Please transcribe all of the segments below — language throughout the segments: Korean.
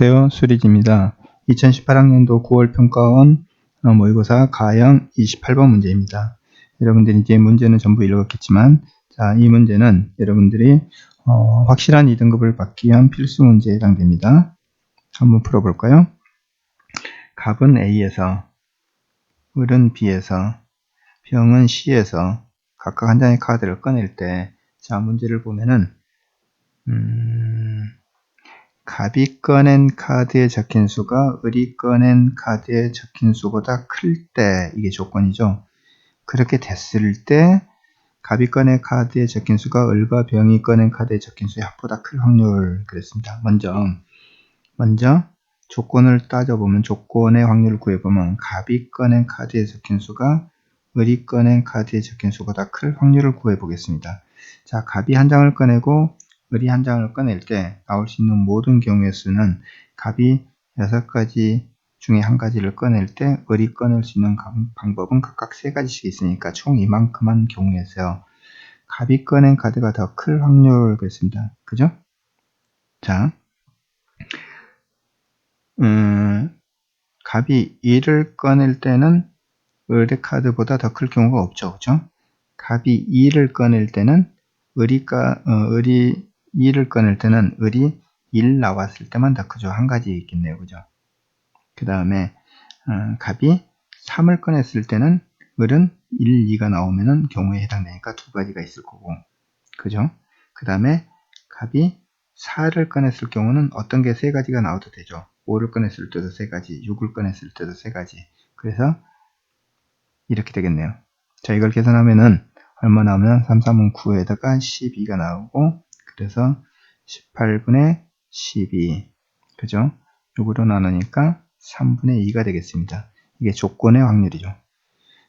안녕하세요. 수리지입니다. 2018학년도 9월 평가원 어, 모의고사 가형 28번 문제입니다. 여러분들이 이제 문제는 전부 읽었겠지만 자, 이 문제는 여러분들이 어, 확실한 2등급을 받기 위한 필수 문제에 해당됩니다. 한번 풀어볼까요? 갑은 A에서 을은 B에서 병은 C에서 각각 한 장의 카드를 꺼낼 때 자, 문제를 보면은 음, 갑이 꺼낸 카드에 적힌 수가 을이 꺼낸 카드에 적힌 수보다 클 때 이게 조건이죠. 그렇게 됐을 때 갑이 꺼낸 카드에 적힌 수가 을과 병이 꺼낸 카드에 적힌 수의 합보다 클 확률 그랬습니다. 먼저 먼저 조건을 따져보면 조건의 확률을 구해보면 갑이 꺼낸 카드에 적힌 수가 을이 꺼낸 카드에 적힌 수보다 클 확률을 구해보겠습니다. 자, 갑이 한 장을 꺼내고 을이 한 장을 꺼낼 때 나올 수 있는 모든 경우의 수는 갑이 6가지 중에 한 가지를 꺼낼 때 을이 꺼낼 수 있는 방법은 각각 3가지씩 있으니까 총 이만큼한 경우에서요. 갑이 꺼낸 카드가 더 클 확률 그랬습니다. 그죠? 자, 음, 갑이 2를 꺼낼 때는 을의 카드보다 더 클 경우가 없죠. 그죠? 갑이 2를 꺼낼 때는 까, 어, 을이 2를 꺼낼 때는 을이 1 나왔을 때만 더 크죠. 한 가지 있겠네요. 그죠? 그 다음에 어, 갑이 3을 꺼냈을 때는 을은 1, 2가 나오면은 경우에 해당되니까 두 가지가 있을 거고 그죠? 그 다음에 갑이 4를 꺼냈을 경우는 어떤 게 세 가지가 나와도 되죠. 5를 꺼냈을 때도 세 가지, 6을 꺼냈을 때도 세 가지. 그래서 이렇게 되겠네요. 자, 이걸 계산하면은 얼마 나오면 3, 3은 9에다가 12가 나오고 그래서 18분의 12 그죠? 6으로 나누니까 3분의 2가 되겠습니다. 이게 조건의 확률이죠.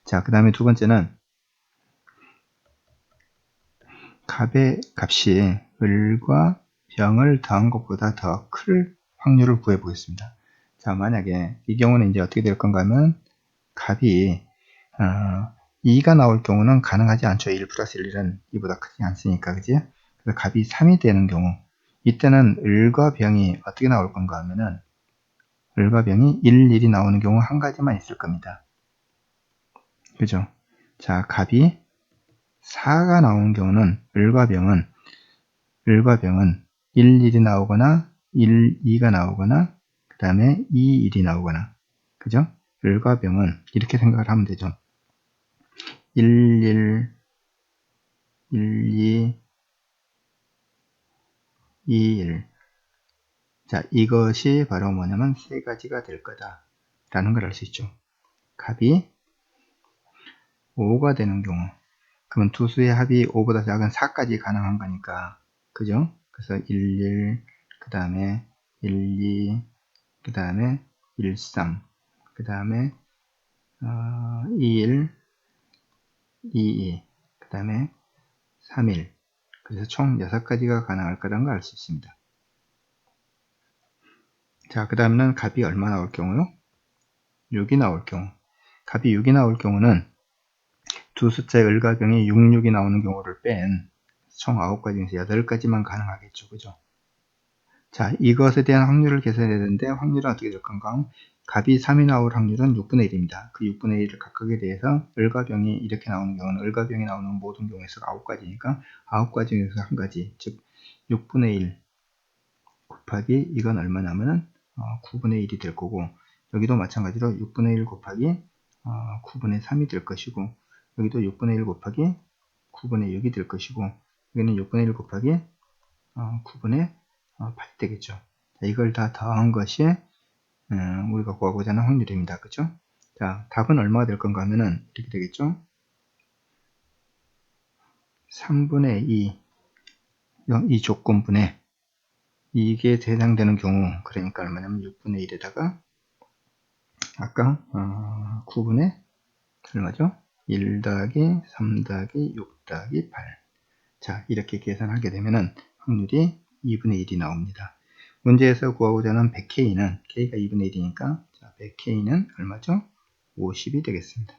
자, 그 다음에 두 번째는 값의 값이 을과 병을 더한 것보다 더 클 확률을 구해 보겠습니다. 자, 만약에 이 경우는 이제 어떻게 될 건가 하면 값이 어, 2가 나올 경우는 가능하지 않죠. 1 플러스 1은 2보다 크지 않으니까, 그지? 그래서 값이 3이 되는 경우 이때는 을과 병이 어떻게 나올 건가 하면은 을과 병이 1, 1이 나오는 경우 한 가지만 있을 겁니다. 그죠? 자, 값이 4가 나오는 경우는 을과 병은 을과 병은 1, 1이 나오거나 1, 2가 나오거나 그 다음에 2, 1이 나오거나 그죠? 을과 병은 이렇게 생각을 하면 되죠. 1, 1, 1, 2, 2, 1. 자, 이것이 바로 뭐냐면 세 가지가 될 거다. 라는 걸 알 수 있죠. 값이 5가 되는 경우. 그러면 두 수의 합이 5보다 작은 4까지 가능한 거니까. 그죠? 그래서 1, 1, 그 다음에 1, 2, 그 다음에 1, 3, 그 다음에 어, 2, 1, 2, 2, 그 다음에 3, 1. 그래서 총 6가지가 가능할 거라는 걸 알 수 있습니다. 자, 그 다음은 값이 얼마 나올 경우요? 6이 나올 경우. 값이 6이 나올 경우는 두 숫자의 을가병이 6, 6이 나오는 경우를 뺀 총 9가지 중에서 8가지만 가능하겠죠. 그죠? 자, 이것에 대한 확률을 계산해야 되는데 확률은 어떻게 될 건가? 값이 3이 나올 확률은 6분의 1입니다. 그 6분의 1을 각각에 대해서 을과 병이 이렇게 나오는 경우는 을과 병이 나오는 모든 경우에서 9가지니까 9가지 중에서 한 가지 즉 6분의 1 곱하기 이건 얼마냐면은 어, 9분의 1이 될 거고 여기도 마찬가지로 6분의 1 곱하기 어, 9분의 3이 될 것이고 여기도 6분의 1 곱하기 9분의 6이 될 것이고 여기는 6분의 1 곱하기 어, 9분의 8이 되겠죠. 자, 이걸 다 더한 것이 음, 우리가 구하고자 하는 확률입니다. 그죠? 자, 답은 얼마가 될 건가 하면은 이렇게 되겠죠? 3분의 2, 이 조건분에 이게 해당되는 경우, 그러니까 얼마냐면 6분의 1에다가 아까 어, 9분의 얼마죠? 1 더하기 3 더하기 6 더하기 8. 자, 이렇게 계산하게 되면은 확률이 2분의 1이 나옵니다. 문제에서 구하고자 하는 100K는 K가 2분의 1이니까 자, 100K는 얼마죠? 50이 되겠습니다.